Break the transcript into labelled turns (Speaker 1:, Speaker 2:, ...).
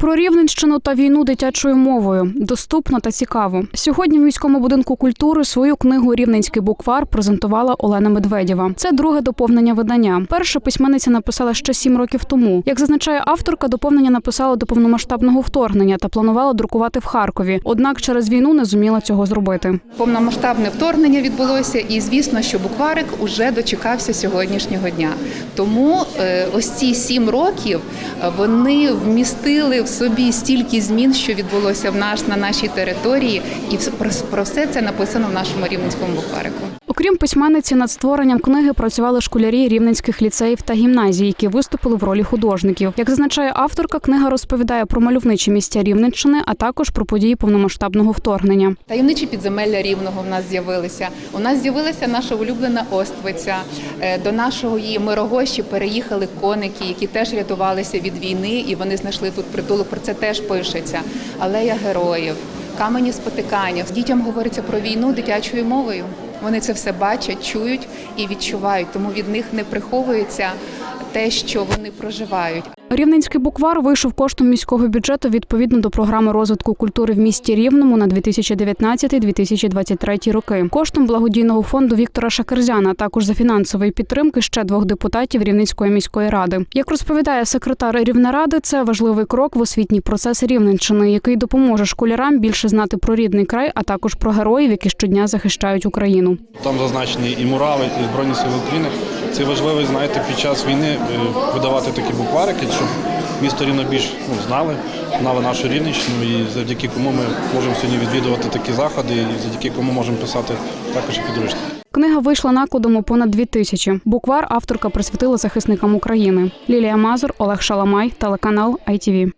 Speaker 1: Про Рівненщину та війну дитячою мовою доступно та цікаво. Сьогодні в міському будинку культури свою книгу Рівненський буквар презентувала Олена Медведєва. Це друге доповнення видання. Перше письменниця написала ще сім років тому. Як зазначає авторка, доповнення написала до повномасштабного вторгнення та планувала друкувати в Харкові. Однак через війну не зуміла цього зробити.
Speaker 2: Повномасштабне вторгнення відбулося, і звісно, що букварик уже дочекався сьогоднішнього дня. Тому е, ось ці сім років е, вони вмістили в собі стільки змін, що відбулося в наш на нашій території, і про все це написано в нашому рівненському букварику.
Speaker 1: Окрім письменниці, над створенням книги працювали школярі рівненських ліцеїв та гімназій, які виступили в ролі художників. Як зазначає авторка, книга розповідає про мальовничі місця Рівненщини, а також про події повномасштабного вторгнення.
Speaker 2: Таємничі підземелля рівного в нас з'явилися. У нас з'явилася наша улюблена Оствиця. Е, До нашої Мирогощі переїхали коники, які теж рятувалися від війни, і вони знайшли тут притулок. Про це теж пишеться. Алея героїв, камені спотикання. Дітям говориться про війну дитячою мовою. Вони це все бачать, чують і відчувають. Тому від них не приховується те, що вони проживають.
Speaker 1: Рівненський буквар вийшов коштом міського бюджету відповідно до програми розвитку культури в місті Рівному на 2019-2023 роки. Коштом благодійного фонду Віктора Шакерзяна, а також за фінансової підтримки ще двох депутатів Рівненської міської ради. Як розповідає секретар Рівнеради, це важливий крок в освітній процес Рівненщини, який допоможе школярам більше знати про рідний край, а також про героїв, які щодня захищають Україну.
Speaker 3: Там зазначені і мурали, і Збройні Сили України. Це важливо, знаєте, під час війни е, видавати такі букварики, щоб місто рівно більш ну, знали, знали нашу Рівненщину і завдяки кому ми можемо сьогодні відвідувати такі заходи, і завдяки кому можемо писати також і підручники.
Speaker 1: Книга вийшла накладом у понад дві тисячі. Буквар авторка присвятила захисникам України. Лілія Мазур, Олег Шаламай, телеканал ITV.